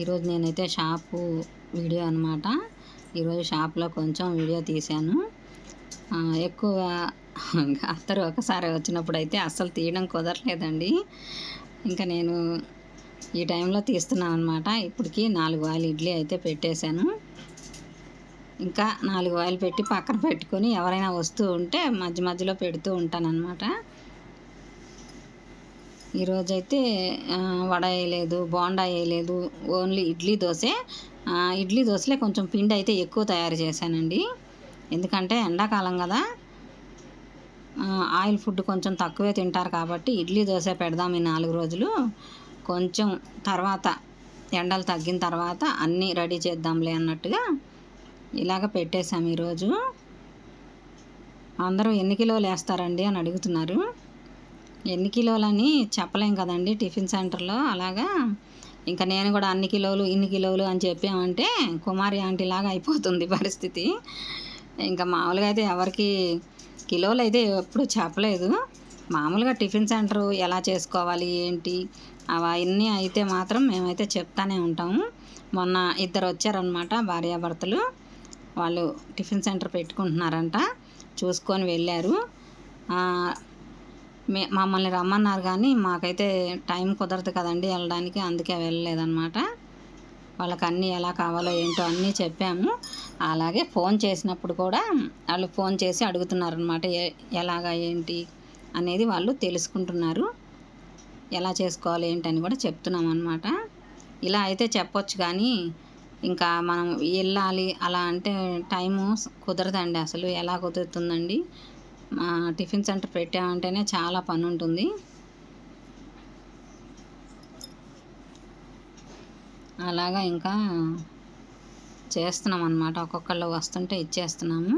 ఈరోజు నేనైతే shop video అనమాట ఈరోజు షాప్లో కొంచెం వీడియో తీశాను. ఎక్కువ అందరూ ఒకసారి వచ్చినప్పుడు అయితే అస్సలు తీయడం కుదరలేదండి. ఇంకా నేను ఈ టైంలో తీస్తున్నాను అనమాట ఇప్పటికి నాలుగు ఆయిల్ ఇడ్లీ అయితే పెట్టేశాను. ఇంకా నాలుగు ఆయిల్ పెట్టి పక్కన పెట్టుకొని ఎవరైనా వస్తూ ఉంటే మధ్య మధ్యలో పెడుతూ ఉంటానన్నమాట. ఈరోజైతే వడ వేయలేదు బోండా వేయలేదు ఓన్లీ ఇడ్లీ దోశ. ఇడ్లీ దోశలే కొంచెం పిండి అయితే ఎక్కువ తయారు చేశానండి. ఎందుకంటే ఎండాకాలం కదా. ఆయిల్ ఫుడ్ కొంచెం తక్కువే తింటారు కాబట్టి ఇడ్లీ దోశ పెడదాం ఈ నాలుగు రోజులు. కొంచెం తర్వాత ఎండలు తగ్గిన తర్వాత అన్నీ రెడీ చేద్దాంలే అన్నట్టుగా ఇలాగ పెట్టేశాం ఈరోజు. అందరూ ఎన్ని కిలోలు వేస్తారండి అని అడుగుతున్నారు. ఎన్ని కిలోలని చెప్పలేం కదండి టిఫిన్ సెంటర్లో. అలాగా ఇంకా నేను కూడా అన్ని కిలోలు ఇన్ని కిలోలు అని చెప్పామంటే కుమారి ఆంటీ లాగా అయిపోతుంది పరిస్థితి. ఇంకా మామూలుగా అయితే ఎవరికి కిలోలు అయితే ఎప్పుడు చెప్పలేదు. మామూలుగా టిఫిన్ సెంటర్ ఎలా చేసుకోవాలి ఏంటి? అవన్నీ అయితే మాత్రం మేమైతే చెప్తానే ఉంటాము మొన్న ఇద్దరు వచ్చారనమాట భార్యాభర్తలు. వాళ్ళు టిఫిన్ సెంటర్ పెట్టుకుంటున్నారంట. చూసుకొని వెళ్ళారు. మే మమ్మల్ని రమ్మన్నారు కానీ మాకైతే టైం కుదరదు కదండి వెళ్ళడానికి అందుకే వెళ్ళలేదన్నమాట. వాళ్ళకి అన్నీ ఎలా కావాలో ఏంటో అన్నీ చెప్పాము. అలాగే ఫోన్ చేసినప్పుడు కూడా వాళ్ళు ఫోన్ చేసి అడుగుతున్నారనమాట ఏ ఎలాగా ఏంటి? అనేది వాళ్ళు తెలుసుకుంటున్నారు. ఎలా చేసుకోవాలి ఏంటని కూడా చెప్తున్నాం అనమాట ఇలా అయితే చెప్పొచ్చు కానీ ఇంకా మనం వెళ్ళాలి అలా అంటే టైము కుదరదండి అసలు. ఎలా కుదురుతుందండి? మా టిఫిన్ సెంటర్ పెట్టామంటేనే చాలా పని ఉంటుంది అలాగా ఇంకా చేస్తున్నాం అనమాట ఒక్కొక్కళ్ళు వస్తుంటే ఇచ్చేస్తున్నాము.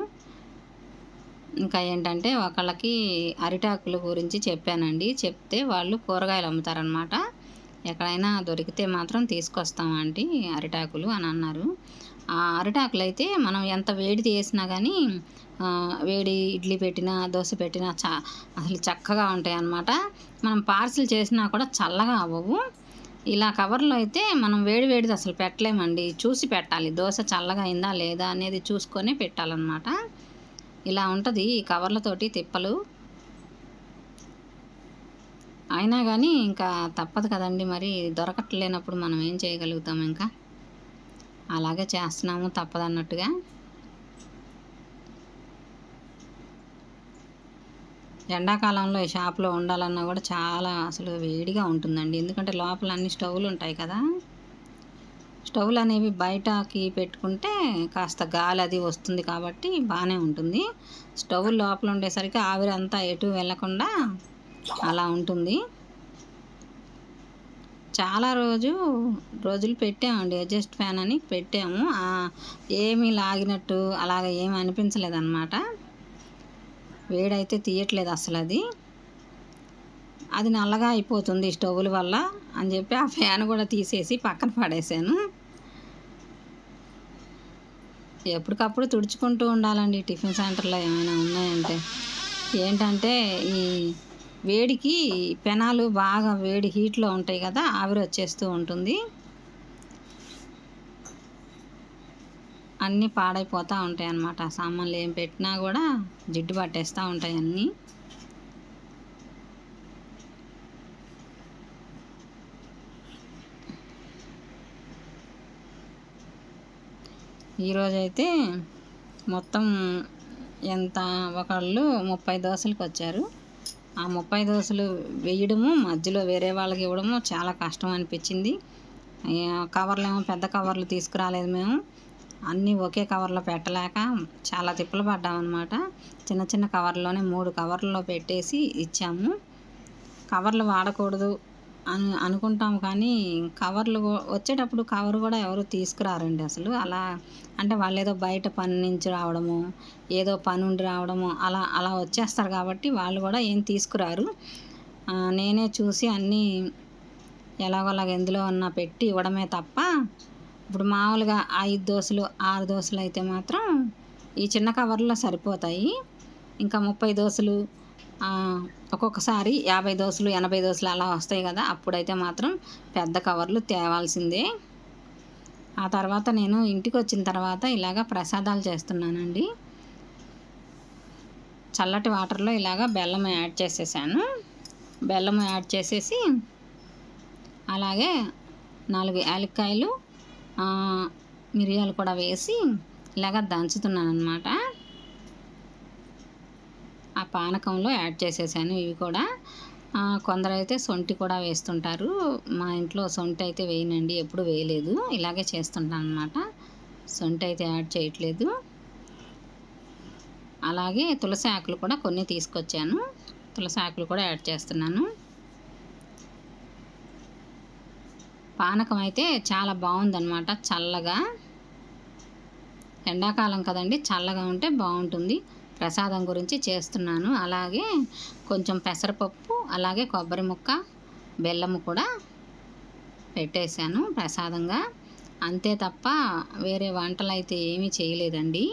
ఇంకా ఏంటంటే ఒకళ్ళకి అరిటాకుల గురించి చెప్పానండి. చెప్తే వాళ్ళు కూరగాయలు అమ్ముతారనమాట ఎక్కడైనా దొరికితే మాత్రం తీసుకొస్తామండి అరిటాకులు అని అన్నారు. ఆ అరిటాకులు అయితే మనం ఎంత వేడి చేసినా కానీ వేడి ఇడ్లీ పెట్టినా దోశ పెట్టినా చా అసలు చక్కగా ఉంటాయి అన్నమాట మనం పార్సిల్ చేసినా కూడా చల్లగా అవ్వవు. ఇలా కవర్లో అయితే మనం వేడి వేడిది అసలు పెట్టలేమండి. చూసి పెట్టాలి. దోశ చల్లగా అయిందా లేదా అనేది చూసుకొని పెట్టాలన్నమాట. ఇలా ఉంటుంది ఈ కవర్లతోటి తిప్పలు. అయినా కానీ ఇంకా తప్పదు కదండి మరి. దొరకట్లేనప్పుడు మనం ఏం చేయగలుగుతాం ఇంకా? అలాగే చేస్తున్నాము తప్పదన్నట్టుగా. ఎండాకాలంలో ఈ షాప్లో ఉండాలన్నా కూడా చాలా అసలు వేడిగా ఉంటుందండి. ఎందుకంటే లోపల అన్ని స్టవ్లు ఉంటాయి కదా. స్టవ్లు అనేవి బయటకి పెట్టుకుంటే కాస్త గాలి అది వస్తుంది కాబట్టి బాగానే ఉంటుంది. స్టవ్ లోపల ఉండేసరికి ఆవిరి అంతా ఎటు వెళ్ళకుండా అలా ఉంటుంది. చాలా రోజు రోజులు పెట్టామండి. అడ్జస్ట్ ఫ్యాన్ అని పెట్టాము. ఏమీ లాగినట్టు అలాగ ఏమీ అనిపించలేదన్నమాట. వేడైతే తీయట్లేదు అసలు అది అది నల్లగా అయిపోతుంది స్టవ్ల వల్ల అని చెప్పి ఆ ఫ్యాన్ కూడా తీసేసి పక్కన పడేసాను. ఎప్పటికప్పుడు తుడుచుకుంటూ ఉండాలండి టిఫిన్ సెంటర్లో ఏమైనా ఉన్నాయంటే. ఏంటంటే ఈ వేడికి పెనాలు బాగా వేడి హీట్లో ఉంటాయి కదా ఆవిరి వచ్చేస్తూ ఉంటుంది. అన్నీ పాడైపోతూ ఉంటాయి అన్నమాట. సామాన్లు ఏం పెట్టినా కూడా జిడ్డు పట్టేస్తూ ఉంటాయి అన్నీ. ఈరోజైతే మొత్తం ఎంత? ఒకళ్ళు ముప్పై దోశలకు వచ్చారు ఆ ముప్పై దోశలు వేయడము మధ్యలో వేరే వాళ్ళకి ఇవ్వడము చాలా కష్టం అనిపించింది. కవర్లు ఏమో పెద్ద కవర్లు తీసుకురాలేదు మేము. అన్నీ ఒకే కవర్లో పెట్టలేక చాలా తిప్పలు పడ్డామన్నమాట. చిన్న చిన్న కవర్లోనే మూడు కవర్లలో పెట్టేసి ఇచ్చాము. కవర్లు వాడకూడదు అను అనుకుంటాం కానీ కవర్లు వచ్చేటప్పుడు కవర్ కూడా ఎవరు తీసుకురారండి అసలు? అలా అంటే వాళ్ళు ఏదో బయట పని నుంచి రావడము ఏదో పని ఉండి రావడము అలా అలా వచ్చేస్తారు కాబట్టి వాళ్ళు కూడా ఏం తీసుకురారు. నేనే చూసి అన్నీ ఎలాగోలాగ ఎందులో ఉన్న పెట్టి ఇవ్వడమే తప్ప ఇప్పుడు మామూలుగా ఐదు దోశలు ఆరు దోశలు అయితే మాత్రం ఈ చిన్న కవర్లో సరిపోతాయి. ఇంకా ముప్పై దోశలు ఒక్కొక్కసారి యాభై దోశలు ఎనభై దోశలు అలా వస్తాయి కదా అప్పుడైతే మాత్రం పెద్ద కవర్లు తేవాల్సిందే. ఆ తర్వాత నేను ఇంటికి వచ్చిన తర్వాత ఇలాగ ప్రసాదాలు చేస్తున్నానండి. చల్లటి వాటర్లో ఇలాగ బెల్లం యాడ్ చేసేసాను. బెల్లం యాడ్ చేసేసి అలాగే నాలుగు యాలక్కాయలు మిరియాలు కూడా వేసి ఇలాగ దంచుతున్నాను అనమాట పానకంలో యాడ్ చేసేసాను. ఇవి కూడా కొందరు కొందరైతే సొంటి కూడా వేస్తుంటారు. మా ఇంట్లో సొంటి అయితే వేయనండి ఎప్పుడు వేయలేదు. ఇలాగే చేస్తుంటాను అనమాట సొంటి అయితే యాడ్ చేయట్లేదు. అలాగే తులసి ఆకులు కూడా కొన్ని తీసుకొచ్చాను. తులసి ఆకులు కూడా యాడ్ చేస్తున్నాను. పానకం అయితే చాలా బాగుందన్నమాట చల్లగా. ఎండాకాలం కదండి చల్లగా ఉంటే బాగుంటుంది. ప్రసాదం గురించి చేస్తున్నాను. అలాగే కొంచెం పెసరపప్పు అలాగే కొబ్బరి ముక్క బెల్లము కూడా పెట్టేశాను ప్రసాదంగా. అంతే తప్ప వేరే వంటలు అయితే ఏమీ చేయలేదండి.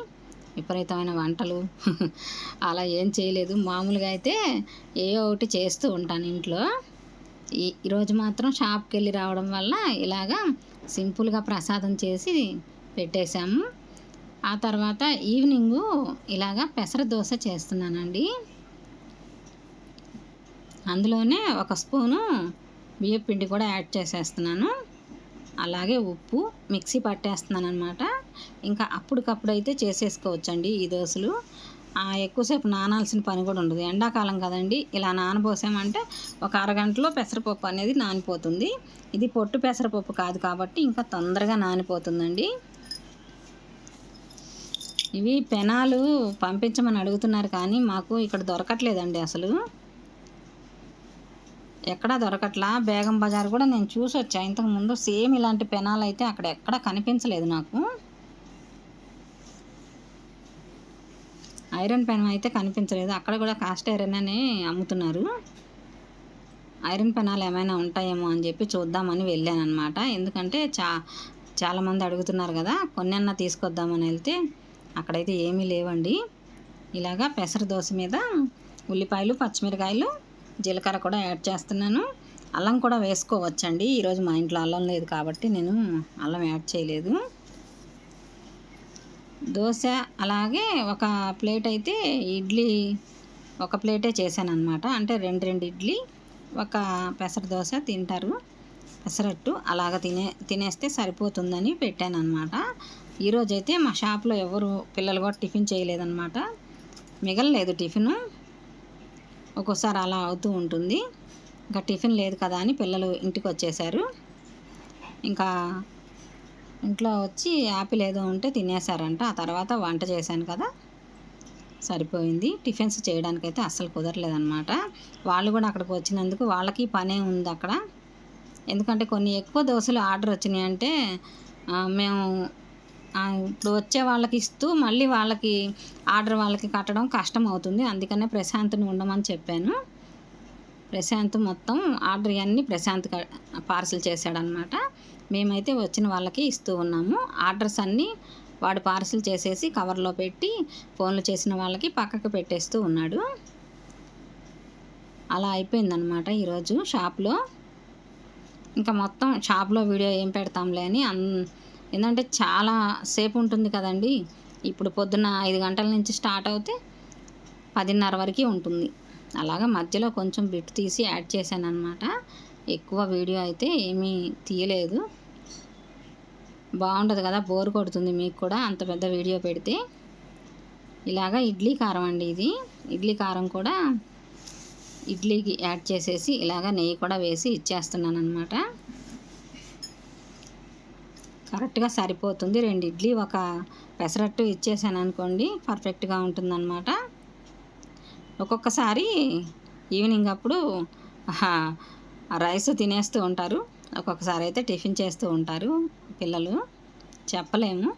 విపరీతమైన వంటలు. అలా ఏం చేయలేదు. మామూలుగా అయితే ఏ ఒకటి చేస్తూ ఉంటాను ఇంట్లో. ఈ ఈరోజు మాత్రం షాప్కి వెళ్ళి రావడం వల్ల ఇలాగా సింపుల్గా ప్రసాదం చేసి పెట్టేశాము. ఆ తర్వాత ఈవినింగు ఇలాగా పెసర దోశ చేస్తున్నానండి. అందులోనే ఒక స్పూను బియ్యం పిండి కూడా యాడ్ చేసేస్తున్నాను. అలాగే ఉప్పు మిక్సీ పట్టేస్తున్నాను అనమాట ఇంకా అప్పటికప్పుడు అయితే చేసేసుకోవచ్చండి ఈ దోశలు. ఎక్కువసేపు నానాల్సిన పని కూడా ఉండదు. ఎండాకాలం కదండి ఇలా నానబోసామంటే ఒక అరగంటలో పెసరపప్పు అనేది నానిపోతుంది. ఇది పొట్టు పెసరపప్పు కాదు కాబట్టి ఇంకా తొందరగా నానిపోతుందండి. ఇవి పెనాలు పంపించమని అడుగుతున్నారు కానీ మాకు ఇక్కడ దొరకట్లేదండి అసలు. ఎక్కడా దొరకట్లా? బేగం బజార్ కూడా నేను చూసి వచ్చా. ఇంతకు ముందు సేమ్ ఇలాంటి పెనాలు అయితే అక్కడ ఎక్కడా కనిపించలేదు నాకు. ఐరన్ పెనం అయితే కనిపించలేదు. అక్కడ కూడా కాస్ట్ ఐరన్ అని అమ్ముతున్నారు. ఐరన్ పెనాలు ఏమైనా ఉంటాయేమో అని చెప్పి చూద్దామని వెళ్ళాను అనమాట ఎందుకంటే చా చాలామంది అడుగుతున్నారు కదా కొన్నన్నా తీసుకొద్దామని వెళ్తే అక్కడైతే ఏమీ లేవండి. ఇలాగా పెసర దోశ మీద ఉల్లిపాయలు పచ్చిమిరకాయలు జీలకర్ర కూడా యాడ్ చేస్తున్నాను. అల్లం కూడా వేసుకోవచ్చండి. ఈరోజు మా ఇంట్లో అల్లం లేదు కాబట్టి నేను అల్లం యాడ్ చేయలేదు. దోశ అలాగే ఒక ప్లేట్ అయితే ఇడ్లీ ఒక ప్లేటే చేశాను అనమాట అంటే రెండు రెండు ఇడ్లీ ఒక పెసర దోశ తింటారు. పెసరట్టు అలాగ తినే తినేస్తే సరిపోతుందని పెట్టాను అనమాట ఈరోజైతే మా షాప్లో ఎవరు పిల్లలు కూడా టిఫిన్ చేయలేదన్నమాట. మిగలలేదు టిఫిన్. ఒక్కోసారి అలా అవుతూ ఉంటుంది. ఇంకా టిఫిన్ లేదు కదా అని పిల్లలు ఇంటికి వచ్చేసారు. ఇంకా ఇంట్లో వచ్చి యాపిల్ ఏదో ఉంటే తినేసారంట ఆ తర్వాత వంట చేశాను కదా. సరిపోయింది. టిఫిన్స్ చేయడానికైతే అస్సలు కుదరలేదన్నమాట. వాళ్ళు కూడా అక్కడికి వచ్చినందుకు వాళ్ళకి పనే ఉంది అక్కడ. ఎందుకంటే కొన్ని ఎక్కువ దోశలు ఆర్డర్ వచ్చినాయి అంటే మేము ఇప్పుడు వచ్చే వాళ్ళకి ఇస్తూ మళ్ళీ వాళ్ళకి ఆర్డర్ వాళ్ళకి కట్టడం కష్టం అవుతుంది. అందుకనే ప్రశాంత్ని ఉండమని చెప్పాను. ప్రశాంత్ మొత్తం ఆర్డర్ అన్నీ ప్రశాంత్ పార్సిల్ చేశాడనమాట మేమైతే వచ్చిన వాళ్ళకి ఇస్తూ ఉన్నాము. ఆర్డర్స్ అన్నీ వాడు పార్సిల్ చేసేసి కవర్లో పెట్టి ఫోన్లు చేసిన వాళ్ళకి పక్కకు పెట్టేస్తూ ఉన్నాడు. అలా అయిపోయిందనమాట ఈరోజు షాప్లో. ఇంకా మొత్తం షాప్లో వీడియో ఏం పెడతాంలే అని అన్ ఏంటంటే చాలా సేపు ఉంటుంది కదండి. ఇప్పుడు పొద్దున్న ఐదు గంటల నుంచి స్టార్ట్ అవుతే పదిన్నర వరకు ఉంటుంది. అలాగా మధ్యలో కొంచెం బిట్ తీసి యాడ్ చేశాను అనమాట ఎక్కువ వీడియో అయితే ఏమీ తీయలేదు. బాగుంటుంది కదా బోర్ కొడుతుంది మీకు కూడా అంత పెద్ద వీడియో పెడితే. ఇలాగా ఇడ్లీ కారం అండి ఇది. ఇడ్లీ కారం కూడా ఇడ్లీకి యాడ్ చేసేసి ఇలాగ నెయ్యి కూడా వేసి ఇచ్చేస్తున్నాను అనమాట కరెక్ట్గా సరిపోతుంది. రెండు ఇడ్లీ ఒక పెసరట్టు ఇచ్చేసాను అనుకోండి పర్ఫెక్ట్గా ఉంటుందన్నమాట. ఒక్కొక్కసారి ఈవినింగ్ అప్పుడు రైస్ తినేస్తూ ఉంటారు. ఒక్కొక్కసారి అయితే టిఫిన్ చేస్తూ ఉంటారు పిల్లలు. చెప్పలేము.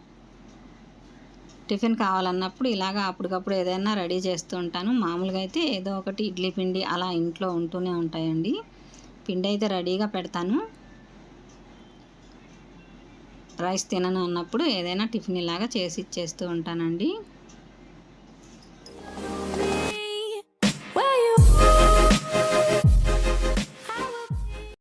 టిఫిన్ కావాలన్నప్పుడు ఇలాగా అప్పటికప్పుడు ఏదైనా రెడీ చేస్తూ ఉంటాను. మామూలుగా అయితే ఏదో ఒకటి ఇడ్లీ పిండి అలా ఇంట్లో ఉంటూనే ఉంటాయండి. పిండి అయితే రెడీగా పెడతాను. రైస్ తినను అన్నప్పుడు ఏదైనా టిఫిన్ ఇలాగా చేసి ఇచ్చేస్తూ ఉంటానండి.